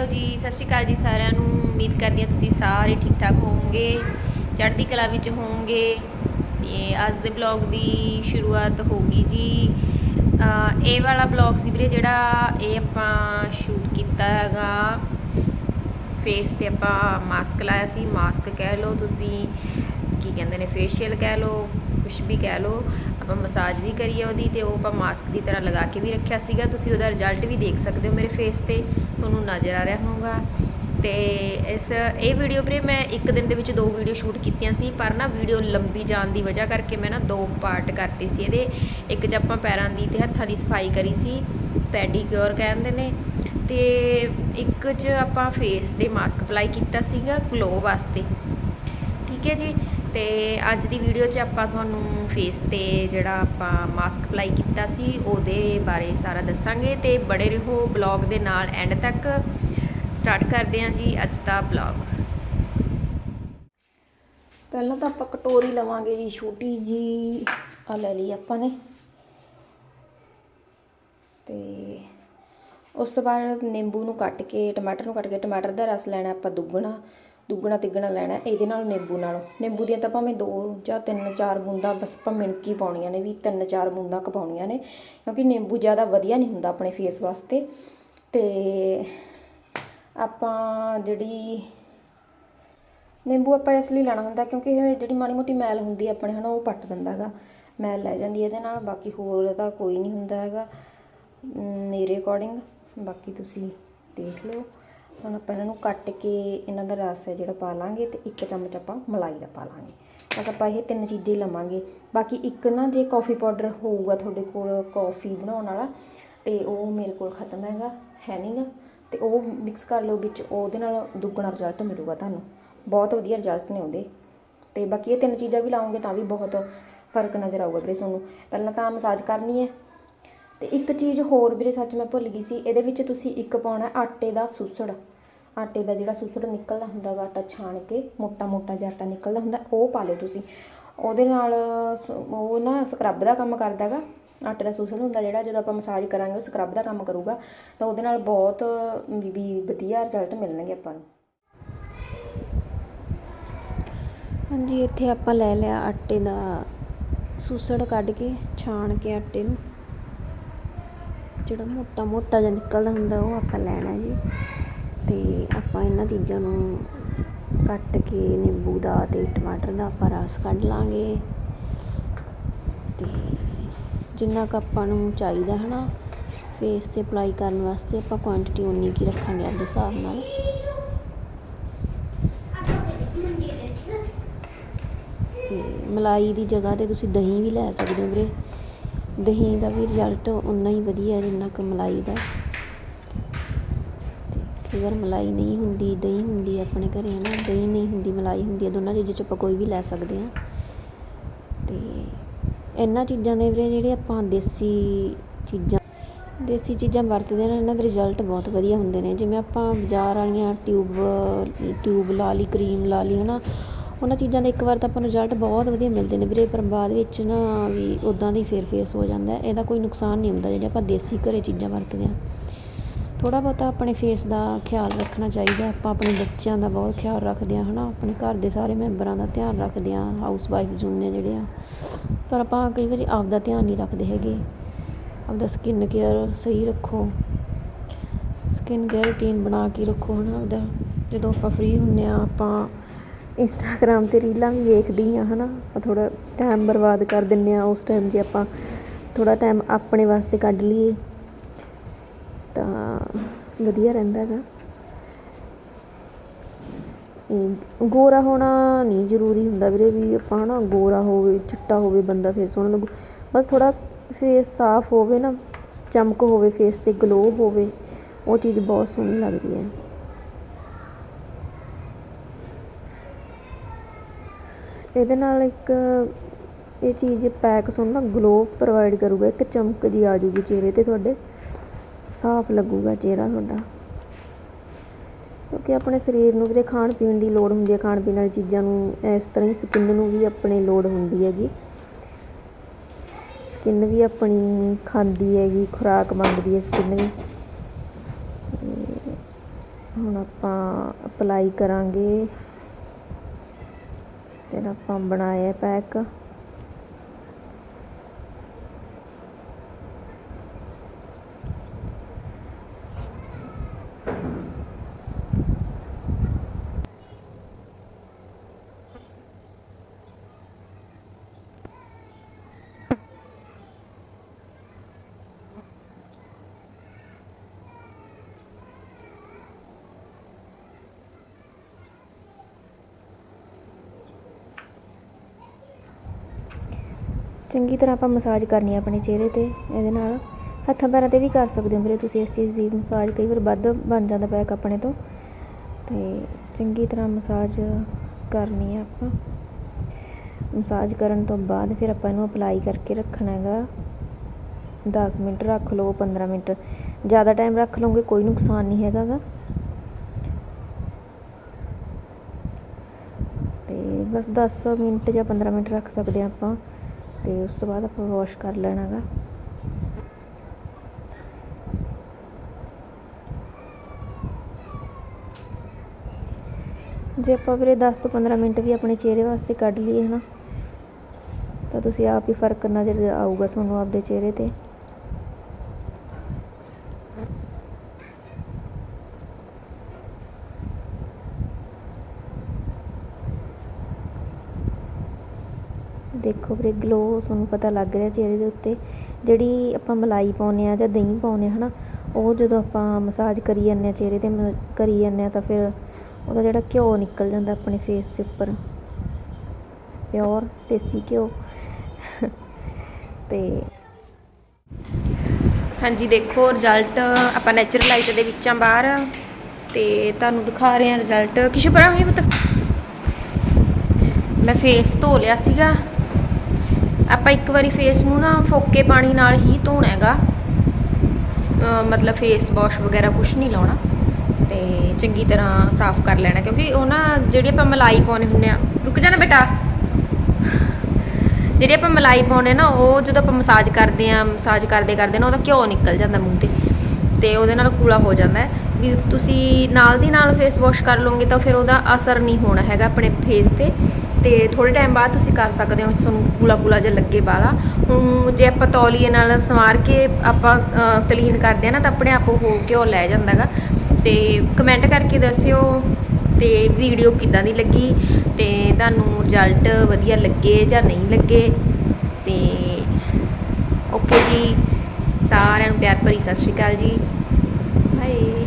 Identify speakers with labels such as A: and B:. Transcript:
A: Hello ਜੀ, ਸਤਿ ਸ਼੍ਰੀ ਅਕਾਲ ਜੀ ਸਾਰਿਆਂ ਨੂੰ। ਉਮੀਦ ਕਰਦੀ ਹਾਂ ਤੁਸੀਂ ਸਾਰੇ ਠੀਕ ਠਾਕ ਹੋਵੋਗੇ, ਚੜ੍ਹਦੀ ਕਲਾ ਵਿੱਚ ਹੋਵੋਗੇ। ਤੇ ਅੱਜ ਦੇ ਬਲੌਗ ਦੀ ਸ਼ੁਰੂਆਤ ਹੋਗੀ ਜੀ। ਇਹ ਵਾਲਾ ਬਲੌਗ ਸੀ ਵੀਰੇ ਜਿਹੜਾ ਇਹ ਆਪਾਂ ਸ਼ੂਟ ਕੀਤਾ ਹੈਗਾ। ਫੇਸ ਤੇ ਆਪਾਂ ਮਾਸਕ ਲਾਇਆ ਸੀ ਮਾਸਕ ਕਹਿ ਲਓ ਤੁਸੀਂ, ਕੀ ਕਹਿੰਦੇ ਨੇ ਫੇਸ਼ੀਅਲ ਕਹਿ ਲਓ ਕੁਝ ਵੀ ਕਹਿ ਲਓ। ਆਪਾਂ ਮਸਾਜ ਵੀ ਕਰੀ ਆ ਉਹਦੀ ਤੇ ਉਹ ਆਪਾਂ ਮਾਸਕ ਦੀ ਤਰ੍ਹਾਂ ਲਗਾ ਕੇ ਵੀ ਰੱਖਿਆ ਸੀਗਾ। ਤੁਸੀਂ ਉਹਦਾ ਰਿਜ਼ਲਟ ਵੀ ਦੇਖ ਸਕਦੇ ਹੋ ਮੇਰੇ ਫੇਸ ਤੇ। ਤੁਹਾਨੂੰ ਨਜ਼ਰ ਆ ਰਿਹਾ ਹੋਊਗਾ। ਤੇ ਇਸ, ਇਹ ਵੀਡੀਓ ਵੀਰੇ ਮੈਂ ਇੱਕ ਦਿਨ ਦੇ ਵਿੱਚ ਦੋ ਵੀਡੀਓ ਸ਼ੂਟ ਕੀਤੀਆਂ ਸੀ, ਪਰ ਨਾ ਵੀਡੀਓ ਲੰਬੀ ਜਾਣ ਦੀ ਵਜ੍ਹਾ ਕਰਕੇ ਮੈਂ ਨਾ ਦੋ ਪਾਰਟ ਕਰਤੇ ਸੀ ਇਹਦੇ। ਇੱਕ 'ਚ ਆਪਾਂ ਪੈਰਾਂ ਦੀ ਤੇ ਹੱਥਾਂ ਦੀ ਸਫ਼ਾਈ ਕਰੀ ਸੀ ਪੈਡੀਕਿਉਰ ਕਹਿੰਦੇ ਨੇ। ਤੇ ਇੱਕ 'ਚ ਆਪਾਂ ਫੇਸ ਤੇ ਮਾਸਕ ਅਪਲਾਈ ਕੀਤਾ ਸੀਗਾ ਗਲੋ ਵਾਸਤੇ। ਠੀਕ ਹੈ ਜੀ? ਤੇ ਅੱਜ ਦੀ ਵੀਡੀਓ 'ਚ ਆਪਾਂ ਤੁਹਾਨੂੰ ਫੇਸ ਤੇ ਜਿਹੜਾ ਆਪਾਂ ਮਾਸਕ ਅਪਲਾਈ ਕੀਤਾ ਸੀ, ਉਹਦੇ ਬਾਰੇ ਸਾਰਾ ਦੱਸਾਂਗੇ ਤੇ ਬੜੇ ਰਹੋ ਬਲੌਗ ਦੇ ਨਾਲ ਐਂਡ ਤੱਕ। ਸਟਾਰਟ ਕਰਦੇ ਹਾਂ ਜੀ ਅੱਜ ਦਾ ਬਲੌਗ
B: ਪਹਿਲਾਂ ਤਾਂ ਆਪਾਂ ਕਟੋਰੀ ਲਵਾਂਗੇ ਜੀ, ਛੋਟੀ ਜੀ ਆ ਲੈ ਲਈ ਆਪਾਂ ਨੇ। ਤੇ ਉਸ ਤੋਂ ਬਾਅਦ ਨਿੰਬੂ ਨੂੰ ਕੱਟ ਕੇ, ਟਮਾਟਰ ਨੂੰ ਕੱਟ ਕੇ, ਟਮਾਟਰ ਦਾ ਰਸ ਲੈਣਾ, ਆਪਾਂ ਦੁੱਗਣਾ। ਦੁੱਗਣਾ ਤਿੱਗਣਾ ਲੈਣਾ ਇਹਦੇ ਨਾਲ ਨਿੰਬੂ ਨਾਲ। ਨਿੰਬੂ ਦੀਆਂ ਤਾਂ ਭਾਵੇਂ ਦੋ ਜਾਂ ਤਿੰਨ ਚਾਰ ਬੂੰਦਾਂ, ਬਸ ਆਪਾਂ ਮਿਣਕੀ ਪਾਉਣੀਆਂ ਨੇ ਵੀ, ਤਿੰਨ ਚਾਰ ਬੂੰਦਾਂ ਕੁ ਪਾਉਣੀਆਂ ਨੇ, ਕਿਉਂਕਿ ਨਿੰਬੂ ਜ਼ਿਆਦਾ ਵਧੀਆ ਨਹੀਂ ਹੁੰਦਾ ਆਪਣੇ ਫੇਸ ਵਾਸਤੇ। ਤੇ ਆਪਾਂ ਜਿਹੜੀ ਨਿੰਬੂ ਆਪਾਂ ਇਸ ਲਈ ਲੈਣਾ ਹੁੰਦਾ ਕਿਉਂਕਿ ਇਹ ਜਿਹੜੀ ਮਾੜੀ ਮੋਟੀ ਮੈਲ ਹੁੰਦੀ ਹੈ ਆਪਣੇ ਹਨਾ, ਉਹ ਪੱਟ ਦਿੰਦਾ ਹੈਗਾ। ਮੈਲ ਲੈ ਜਾਂਦੀ ਇਹਦੇ ਨਾਲ, ਬਾਕੀ ਹੋਰ ਤਾਂ ਕੋਈ ਨਹੀਂ ਹੁੰਦਾ ਹੈਗਾ। ਮੇਰੇ ਅਕੋਰਡਿੰਗ ਬਾਕੀ ਤੁਸੀਂ ਦੇਖ ਲਿਓ। ਹੁਣ ਆਪਾਂ ਇਹਨਾਂ ਨੂੰ ਕੱਟ ਕੇ ਇਹਨਾਂ ਦਾ ਰਸ ਹੈ ਜਿਹੜਾ ਪਾ ਲਾਂਗੇ ਤੇ ਇੱਕ ਚਮਚ ਆਪਾਂ ਮਲਾਈ ਦਾ ਪਾ ਲਾਂਗੇ। ਬਸ ਆਪਾਂ ਇਹ ਤਿੰਨ ਚੀਜ਼ਾਂ ਲਵਾਂਗੇ। ਬਾਕੀ ਇੱਕ ਨਾ ਜੇ ਕਾਫੀ ਪਾਊਡਰ ਹੋਊਗਾ ਤੁਹਾਡੇ ਕੋਲ ਕਾਫੀ ਬਣਾਉਣ ਵਾਲਾ, ਤੇ ਉਹ ਮੇਰੇ ਕੋਲ ਖਤਮ ਹੈਗਾ, ਹੈ ਨਹੀਂਗਾ ਤੇ ਉਹ ਮਿਕਸ ਕਰ ਲਓ ਵਿੱਚ, ਉਹਦੇ ਨਾਲ ਦੁੱਗਣਾ ਰਿਜ਼ਲਟ ਮਿਲੂਗਾ ਤੁਹਾਨੂੰ। ਬਹੁਤ ਵਧੀਆ ਰਿਜ਼ਲਟ ਨੇ ਉਹਦੇ। ਤੇ ਬਾਕੀ ਇਹ ਤਿੰਨ ਚੀਜ਼ਾਂ ਵੀ ਲਾਉਂਗੇ ਤਾਂ ਵੀ ਬਹੁਤ ਫ਼ਰਕ ਨਜ਼ਰ ਆਊਗਾ ਵੀਰੇ ਤੁਹਾਨੂੰ। ਪਹਿਲਾਂ ਤਾਂ ਮਸਾਜ ਕਰਨੀ ਹੈ ਤੇ ਇੱਕ ਚੀਜ਼ ਹੋਰ ਵੀਰੇ ਸੱਚ ਮੈਂ ਭੁੱਲ ਗਈ ਸੀ, ਇਹਦੇ ਵਿੱਚ ਤੁਸੀਂ ਇੱਕ ਪਾਉਣਾ ਆਟੇ ਦਾ ਸੁਸੜ। ਆਟੇ ਦਾ ਜਿਹੜਾ ਸੁਸੜ ਨਿਕਲਦਾ ਹੁੰਦਾ ਗਾ ਆਟਾ ਛਾਣ ਕੇ, ਮੋਟਾ ਮੋਟਾ ਜਿਹਾ ਆਟਾ ਨਿਕਲਦਾ ਹੁੰਦਾ, ਉਹ ਪਾ ਲਿਓ ਤੁਸੀਂ। ਉਹਦੇ ਨਾਲ ਸ- ਉਹ ਨਾ ਸਕਰਬ ਦਾ ਕੰਮ ਕਰਦਾ ਗਾ, ਆਟੇ ਦਾ ਸੁਸੜ ਹੁੰਦਾ ਜਿਹੜਾ, ਜਦੋਂ ਆਪਾਂ ਮਸਾਜ ਕਰਾਂਗੇ ਉਹ ਸਕਰਬ ਦਾ ਕੰਮ ਕਰੂਗਾ, ਤਾਂ ਉਹਦੇ ਨਾਲ ਬਹੁਤ ਵੀ ਵਧੀਆ ਰਿਜ਼ਲਟ ਮਿਲਣਗੇ ਆਪਾਂ ਨੂੰ। ਹਾਂਜੀ, ਇੱਥੇ ਆਪਾਂ ਲੈ ਲਿਆ ਆਟੇ ਦਾ ਸੁਸੜ ਕੱਢ ਕੇ, ਛਾਣ ਕੇ ਆਟੇ ਨੂੰ। ਜਿਹੜਾ ਮੋਟਾ ਮੋਟਾ ਜਿਹਾ ਨਿਕਲਦਾ ਹੁੰਦਾ, ਉਹ ਆਪਾਂ ਲੈਣਾ ਜੀ। ਤੇ ਆਪਾਂ ਇਹਨਾਂ ਚੀਜ਼ਾਂ ਨੂੰ ਕੱਟ ਕੇ ਨਿੰਬੂ ਦਾ ਤੇ ਟਮਾਟਰ ਦਾ ਆਪਾਂ ਰਸ ਕੱਢ ਲਾਂਗੇ। ਤੇ ਜਿੰਨਾ ਕੁ ਆਪਾਂ ਨੂੰ ਚਾਹੀਦਾ ਹਨਾ ਫੇਸ ਤੇ ਅਪਲਾਈ ਕਰਨ ਵਾਸਤੇ ਆਪਾਂ ਕੁਆਂਟੀਟੀ ਉਨੀ ਕੀ ਰੱਖਾਂਗੇ ਆਪਣੇ ਹਿਸਾਬ ਨਾਲ। ਤੇ ਮਲਾਈ ਦੀ ਜਗ੍ਹਾ ਤੇ ਤੁਸੀਂ ਦਹੀਂ ਵੀ ਲੈ ਸਕਦੇ ਹੋ ਵੀਰੇ। ਦਹੀਂ ਦਾ ਵੀ ਰਿਜ਼ਲਟ ਉਨਾ ਹੀ ਵਧੀਆ ਜਿੰਨਾ ਕੁ ਮਲਾਈ ਦਾ ਅਤੇ ਕਈ ਵਾਰ ਮਲਾਈ ਨਹੀਂ ਹੁੰਦੀ, ਦਹੀਂ ਹੁੰਦੀ ਆਪਣੇ ਘਰ ਹੈ ਨਾ ਦਹੀਂ ਨਹੀਂ ਹੁੰਦੀ, ਮਲਾਈ ਹੁੰਦੀ ਹੈ, ਦੋਨਾਂ ਚੀਜ਼ਾਂ 'ਚੋਂ ਆਪਾਂ ਕੋਈ ਵੀ ਲੈ ਸਕਦੇ ਹਾਂ। ਅਤੇ ਇਹਨਾਂ ਚੀਜ਼ਾਂ ਦੇ ਵੀਰੇ ਜਿਹੜੇ ਆਪਾਂ ਦੇਸੀ ਚੀਜ਼ਾਂ ਦੇਸੀ ਚੀਜ਼ਾਂ ਵਰਤਦੇ ਨੇ ਇਹਨਾਂ ਦੇ ਰਿਜ਼ਲਟ ਬਹੁਤ ਵਧੀਆ ਹੁੰਦੇ ਨੇ। ਜਿਵੇਂ ਆਪਾਂ ਬਾਜ਼ਾਰ ਵਾਲੀਆਂ ਟਿਊਬ ਟਿਊਬ ਲਾ ਲਈ, ਕਰੀਮ ਲਾ ਲਈ ਹੈ ਨਾ ਉਹਨਾਂ ਚੀਜ਼ਾਂ ਦੇ ਇੱਕ ਵਾਰ ਤਾਂ ਆਪਾਂ ਨੂੰ ਰਿਜ਼ਲਟ ਬਹੁਤ ਵਧੀਆ ਮਿਲਦੇ ਨੇ ਵੀਰੇ, ਪਰ ਬਾਅਦ ਵਿੱਚ ਨਾ ਵੀ ਉੱਦਾਂ ਦੀ ਫੇਰ ਫੇਸ ਹੋ ਜਾਂਦਾ ਇਹਦਾ ਕੋਈ ਨੁਕਸਾਨ ਨਹੀਂ ਹੁੰਦਾ ਜਿਹੜੇ ਆਪਾਂ ਦੇਸੀ ਘਰੇ ਚੀਜ਼ਾਂ ਵਰਤਦੇ ਹਾਂ। ਥੋੜਾ ਬਹੁਤਾ ਆਪਣੇ ਫੇਸ ਦਾ ਖਿਆਲ ਰੱਖਣਾ ਚਾਹੀਦਾ ਆਪਾਂ ਆਪਣੇ ਬੱਚਿਆਂ ਦਾ ਬਹੁਤ ਖਿਆਲ ਰੱਖਦੇ ਹਾਂ, ਹਨਾ? ਆਪਣੇ ਘਰ ਦੇ ਸਾਰੇ ਮੈਂਬਰਾਂ ਦਾ ਧਿਆਨ ਰੱਖਦੇ ਹਾਂ ਹਾਊਸ ਵਾਈਫ ਹੁੰਦੇ ਜਿਹੜੇ ਆ। ਪਰ ਆਪਾਂ ਕਈ ਵਾਰੀ ਆਪਦਾ ਧਿਆਨ ਨਹੀਂ ਰੱਖਦੇ ਹੈਗੇ। ਆਪਦਾ ਸਕਿਨ ਕੇਅਰ ਸਹੀ ਰੱਖੋ। ਸਕਿਨ ਕੇਅਰ ਰੂਟੀਨ ਬਣਾ ਕੇ ਰੱਖੋ, ਹਨਾ? ਆਪਦਾ ਜਦੋਂ ਆਪਾਂ ਫ੍ਰੀ ਹੁੰਨੇ ਆ ਆਪਾਂ ਇੰਸਟਾਗ੍ਰਾਮ ਤੇ ਰੀਲਾਂ ਵੀ ਵੇਖਦੀ ਹਾਂ ਹੈ ਨਾ ਆਪਾਂ ਥੋੜ੍ਹਾ ਟਾਈਮ ਬਰਬਾਦ ਕਰ ਦਿੰਦੇ ਹਾਂ ਉਸ ਟਾਈਮ ਜੇ ਆਪਾਂ ਥੋੜ੍ਹਾ ਟਾਈਮ ਆਪਣੇ ਵਾਸਤੇ ਕੱਢ ਲਈਏ, ਤਾਂ ਵਧੀਆ ਰਹਿੰਦਾ ਹੈਗਾ। ਗੋਰਾ ਹੋਣਾ ਨਹੀਂ ਜ਼ਰੂਰੀ ਹੁੰਦਾ ਵੀਰੇ ਵੀ ਆਪਾਂ ਨਾ ਗੋਰਾ ਹੋਵੇ, ਚਿੱਟਾ ਹੋਵੇ, ਬੰਦਾ ਫਿਰ ਸੋਹਣਾ ਲੱਗੂ। ਬਸ ਥੋੜਾ ਫੇਸ ਸਾਫ਼ ਹੋਵੇ ਨਾ, ਚਮਕ ਹੋਵੇ ਫੇਸ ਤੇ ਗਲੋ ਹੋਵੇ, ਉਹ ਚੀਜ਼ ਬਹੁਤ ਸੋਹਣੀ ਲੱਗਦੀ ਹੈ। ਇਹਦੇ ਨਾਲ ਇੱਕ ਇਹ ਚੀਜ਼ ਪੈਕ ਸੁਣ ਨਾ ਗਲੋ ਪ੍ਰੋਵਾਈਡ ਕਰੂਗਾ, ਇੱਕ ਚਮਕ ਜੀ ਆ ਜੂਗੀ ਚਿਹਰੇ ਤੇ ਤੁਹਾਡੇ। ਸਾਫ਼ ਲੱਗੂਗਾ ਚਿਹਰਾ ਤੁਹਾਡਾ। ਕਿਉਂਕਿ ਆਪਣੇ ਸਰੀਰ ਨੂੰ ਵੀਰੇ ਖਾਣ ਪੀਣ ਦੀ ਲੋੜ ਹੁੰਦੀ ਹੈ, ਖਾਣ ਪੀਣ ਵਾਲੀ ਚੀਜ਼ਾਂ ਨੂੰ, ਇਸ ਤਰ੍ਹਾਂ ਹੀ ਸਕਿਨ ਨੂੰ ਵੀ ਆਪਣੇ ਲੋੜ ਹੁੰਦੀ ਹੈਗੀ। ਸਕਿਨ ਵੀ ਆਪਣੀ ਖਾਂਦੀ ਹੈਗੀ, ਖੁਰਾਕ ਮੰਗਦੀ ਹੈ ਸਕਿਨ ਵੀ। ਹੁਣ ਆਪਾਂ ਅਪਲਾਈ ਕਰਾਂਗੇ। ਜਿਹੜਾ ਆਪਾਂ ਬਣਾਇਆ ਪੈਕ ਚੰਗੀ ਤਰ੍ਹਾਂ ਆਪਾਂ ਮਸਾਜ ਕਰਨੀ ਆ ਆਪਣੇ ਚਿਹਰੇ ਤੇ, ਇਹਦੇ ਨਾਲ ਹੱਥਾਂ ਪੈਰਾਂ ਤੇ ਵੀ ਕਰ ਸਕਦੇ ਹੋ ਵੀਰੇ ਤੁਸੀਂ, ਇਸ ਚੀਜ਼ ਦੀ ਮਸਾਜ ਕਈ ਵਾਰ ਵੱਧ ਬਣ ਜਾਂਦਾ ਪੈਕ ਆਪਣੇ ਤੋਂ। ਅਤੇ ਚੰਗੀ ਤਰ੍ਹਾਂ ਮਸਾਜ ਕਰਨੀ ਆ ਆਪਾਂ। ਮਸਾਜ ਕਰਨ ਤੋਂ ਬਾਅਦ ਫਿਰ ਆਪਾਂ ਇਹਨੂੰ ਅਪਲਾਈ ਕਰਕੇ ਰੱਖਣਾ ਹੈਗਾ। 10 ਮਿੰਟ ਰੱਖ ਲਓ 15 ਮਿੰਟ। ਜ਼ਿਆਦਾ ਟਾਈਮ ਰੱਖ ਲਓਗੇ, ਕੋਈ ਨੁਕਸਾਨ ਨਹੀਂ ਹੈਗਾ ਗਾ। ਤੇ ਬਸ 10 ਮਿੰਟ ਜਾਂ 15 ਮਿੰਟ ਰੱਖ ਸਕਦੇ ਹਾਂ ਆਪਾਂ। ਤੇ ਉਸ ਤੋਂ ਬਾਅਦ ਆਪਾਂ ਵਾਸ਼ ਕਰ ਲੈਣਾ ਗਾ ਜੇ ਆਪਾਂ ਵੀਰੇ 10 ਤੋਂ 15 ਮਿੰਟ ਵੀ ਆਪਣੇ ਚਿਹਰੇ ਵਾਸਤੇ ਕੱਢ ਲਈਏ ਹਨਾ, ਤਾਂ ਤੁਸੀਂ ਆਪ ਹੀ ਫ਼ਰਕ ਕਰਨਾ ਨਜ਼ਰ ਆਊਗਾ ਤੁਹਾਨੂੰ ਆਪਦੇ ਚਿਹਰੇ ਤੇ। ਦੇਖੋ ਵੀਰੇ ਗਲੋ ਤੁਹਾਨੂੰ ਪਤਾ ਲੱਗ ਰਿਹਾ ਚਿਹਰੇ ਦੇ ਉੱਤੇ। ਜਿਹੜੀ ਆਪਾਂ ਮਲਾਈ ਪਾਉਂਦੇ ਆ ਜਾਂ ਦਹੀਂ ਪਾਉਂਦੇ ਹੈ ਨਾ ਉਹ ਜਦੋਂ ਆਪਾਂ ਮਸਾਜ ਕਰੀ ਜਾਂਦੇ ਹਾਂ ਚਿਹਰੇ ਤੇ, ਮ- ਕਰੀ ਜਾਂਦੇ ਹਾਂ ਤਾਂ ਫਿਰ ਉਹਦਾ ਜਿਹੜਾ ਘਿਓ ਨਿਕਲ ਜਾਂਦਾ ਆਪਣੇ ਫੇਸ ਦੇ ਉੱਪਰ। ਪਿਓਰ ਦੇਸੀ ਘਿਓ। ਤੇ
A: ਹਾਂਜੀ, ਦੇਖੋ ਰਿਜ਼ਲਟ ਆਪਾਂ ਨੈਚੁਰਲ ਲਾਈਟ ਦੇ ਵਿੱਚਾਂ ਬਾਹਰ। ਤੇ ਤੁਹਾਨੂੰ ਦਿਖਾ ਰਹੇ ਹਾਂ ਰਿਜ਼ਲਟ ਕਿਸ਼ੂ, ਪਰਾਂ ਹੋਈ ਪੁੱਤ? ਮੈਂ ਫੇਸ ਧੋ ਲਿਆ ਸੀਗਾ। ਆਪਾਂ ਇੱਕ ਵਾਰੀ ਫੇਸ ਨੂੰ ਨਾ ਫੋਕੇ ਪਾਣੀ ਨਾਲ ਹੀ ਧੋਣਾ ਹੈਗਾ। ਮਤਲਬ ਫੇਸ ਵਾਸ਼ ਵਗੈਰਾ ਕੁਝ ਨਹੀਂ ਲਾਉਣਾ। ਤੇ ਚੰਗੀ ਤਰ੍ਹਾਂ ਸਾਫ਼ ਕਰ ਲੈਣਾ, ਕਿਉਂਕਿ ਉਹ ਨਾ ਜਿਹੜੀ ਆਪਾਂ ਮਲਾਈ ਪਾਉਣੇ ਹੁੰਦੇ ਆ, ਰੁਕ ਜਾਣਾ ਬੇਟਾ। ਜਿਹੜੀ ਆਪਾਂ ਮਲਾਈ ਪਾਉਣੇ ਨਾ, ਉਹ ਜਦੋਂ ਆਪਾਂ ਮਸਾਜ ਕਰਦੇ ਆ, ਮਸਾਜ ਕਰਦੇ ਕਰਦੇ ਨਾ ਉਹਦਾ ਘਿਓ ਨਿਕਲ ਜਾਂਦਾ ਮੂੰਹ ਤੇ ਤੇ ਉਹਦੇ ਨਾਲ ਕੂਲਾ ਹੋ ਜਾਂਦਾ ਹੈ। ਵੀ ਤੁਸੀਂ ਨਾਲ ਦੀ ਨਾਲ ਫੇਸ ਵਾਸ਼ ਕਰ ਲਓਗੇ ਤਾਂ ਫਿਰ ਉਹਦਾ ਅਸਰ ਨਹੀਂ ਹੋਣਾ ਹੈਗਾ ਆਪਣੇ ਫੇਸ ਤੇ। ਤੇ ਥੋੜੇ ਟਾਈਮ ਬਾਅਦ ਤੁਸੀਂ ਕਰ ਸਕਦੇ ਹੋ, ਤੁਹਾਨੂੰ ਕੂਲਾ ਕੂਲਾ ਜਿਹਾ ਲੱਗੇ ਵਾਲਾ। ਹੁਣ ਜੇ ਆਪਾਂ ਤੌਲੀਏ ਨਾਲ ਸਵਾਰ ਕੇ ਆਪਾਂ ਕਲੀਨ ਕਰਦੇ ਆ ਨਾ, ਤਾਂ ਆਪਣੇ ਆਪ ਉਹ ਘਿਓ ਲੈ ਜਾਂਦਾਗਾ ਤੇ ਕਮੈਂਟ ਕਰਕੇ ਦੱਸਿਓ ਤੇ ਵੀਡੀਓ ਕਿੱਦਾਂ ਦੀ ਲੱਗੀ ਤੇ ਤੁਹਾਨੂੰ ਰਿਜ਼ਲਟ ਵਧੀਆ ਲੱਗੇ ਜਾਂ ਨਹੀਂ ਲੱਗੇ। ਤੇ ਓਕੇ ਜੀ, ਸਾਰਿਆਂ ਨੂੰ ਪਿਆਰ ਭਰੀ ਸਤਿ ਸ਼੍ਰੀ ਅਕਾਲ ਜੀ। ਬਾਏ